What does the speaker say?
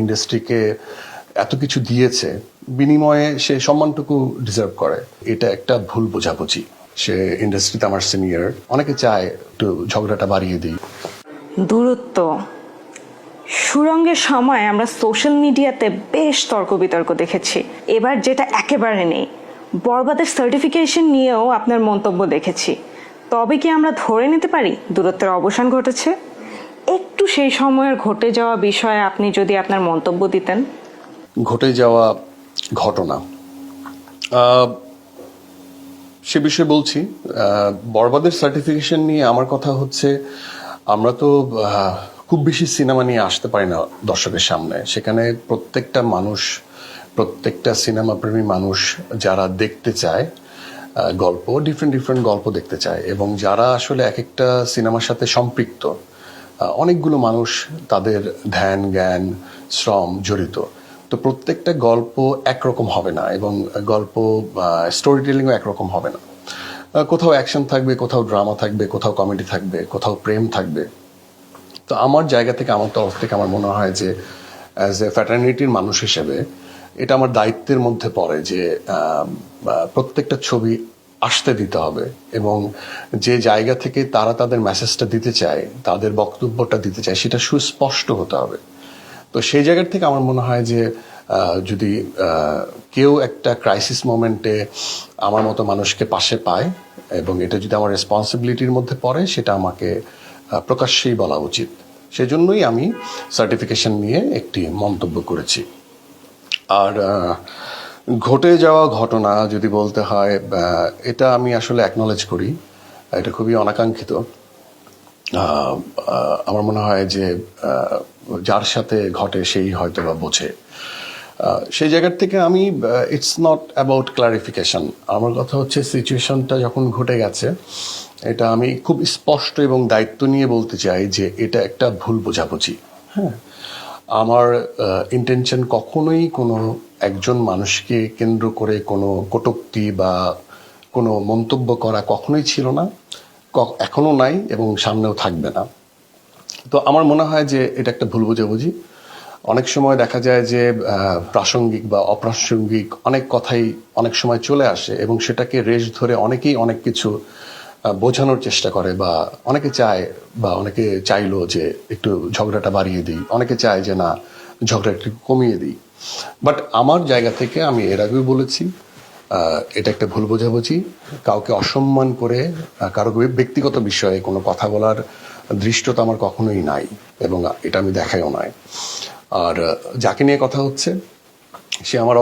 ইন্ডাস্ট্রিকে এত কিছু দিয়েছে, বিনিময়ে সে সম্মানটুকু ডিজার্ভ করে। এটা একটা ভুল বোঝাবুঝি। সে ইন্ডাস্ট্রিতে আমার সিনিয়র অনেকে চায় একটু ঝগড়াটা বাড়িয়ে দিই। দূরত্ব। সুরঙ্গের সময় আমরা সোশ্যাল মিডিয়াতে বেশ তর্ক বিতর্ক দেখেছি। এবার যেটা একেবারে নেই। বরবাদের সার্টিফিকেশন নিয়েও আপনার মন্তব্য দেখেছি। তবে কি আমরা ধরে নিতে পারি দূরত্বের অবসান ঘটেছে? একটু সেই সময়ের ঘটে যাওয়া বিষয়ে আপনি যদি আপনার মন্তব্য দিতেন। ঘটে যাওয়া ঘটনা। সে বিষয়ে বলছি বরবাদের সার্টিফিকেশন নিয়ে আমার কথা হচ্ছে, আমরা তো খুব বেশি সিনেমা নিয়ে আসতে পারি না দর্শকের সামনে। সেখানে প্রত্যেকটা মানুষ, প্রত্যেকটা সিনেমা প্রেমী মানুষ যারা দেখতে চায় গল্প ডিফারেন্ট ডিফারেন্ট গল্প দেখতে চায় এবং যারা আসলে এক একটা সিনেমার সাথে সম্পৃক্ত অনেকগুলো মানুষ তাদের ধ্যান, জ্ঞান, শ্রম জড়িত। তো প্রত্যেকটা গল্প একরকম হবে না এবং গল্প স্টোরি টেলিংও একরকম হবে না। কোথাও অ্যাকশন থাকবে, কোথাও ড্রামা থাকবে, কোথাও কমেডি থাকবে, কোথাও প্রেম থাকবে। তো আমার জায়গা থেকে, আমার তরফ থেকে আমার মনে হয় যে অ্যাজ এ ফ্যাটার্নিটির মানুষ হিসেবে, এটা আমার দায়িত্বের মধ্যে পড়ে যে প্রত্যেকটা ছবি আসতে দিতে হবে এবং যে জায়গা থেকে তারা তাদের মেসেজটা দিতে চায়, তাদের বক্তব্যটা দিতে চায়, সেটা সুস্পষ্ট হতে হবে। তো সেই জায়গার থেকে আমার মনে হয় যে যদি কেউ একটা ক্রাইসিস মোমেন্টে আমার মতো মানুষকে পাশে পায় এবং এটা যদি আমার রেসপন্সিবিলিটির মধ্যে পড়ে, সেটা আমাকে প্রকাশ্যেই বলা উচিত। সেজন্যই আমি সার্টিফিকেশন নিয়ে একটি মন্তব্য করেছি। আর ঘটে যাওয়া ঘটনা যদি বলতে হয় এটা আমি আসলে অ্যাকনলেজ করি। এটা খুবই অনাকাঙ্ক্ষিত। আমার মনে হয় যে যার সাথে ঘটে সেই হয়তো বা বোঝে সেই জায়গার থেকে আমি ইটস নট অ্যাবাউট ক্লারিফিকেশন আমার কথা হচ্ছে সিচুয়েশনটা যখন ঘটে গেছে, এটা আমি খুব স্পষ্ট এবং দায়িত্ব নিয়ে বলতে চাই যে এটা একটা ভুল বোঝাবুঝি। হ্যাঁ? আমার ইন্টেনশন কখনোই কোনো একজন মানুষকে কেন্দ্র করে কোনো কটুক্তি বা কোনো মন্তব্য করা কখনোই ছিল না ক- এখনও নাই এবং সামনেও থাকবে না। তো আমার মনে হয় যে এটা একটা ভুল বোঝাবুঝি। অনেক সময় দেখা যায় যে প্রাসঙ্গিক বা অপ্রাসঙ্গিক অনেক কথাই অনেক সময় চলে আসে এবং সেটাকে রেশ ধরে অনেকেই অনেক কিছু বোঝানোর চেষ্টা করে বা অনেকে চায় বা অনেকে চাইলো যে একটু ঝগড়াটা বাড়িয়ে দিই। অনেকে চায় যে না, ঝগড়া একটু কমিয়ে দিই। বাট আমার জায়গা থেকে আমি এর আগেও বলেছি এটা একটা ভুল বোঝাবুঝি। কাউকে অসম্মান করে কারও ব্যক্তিগত বিষয়ে কোনো কথা বলার দৃষ্টতা আমার কখনোই নাই এবং এটা আমি দেখাইও নাই। আর, যাকে নিয়ে কথা হচ্ছে, সে আমার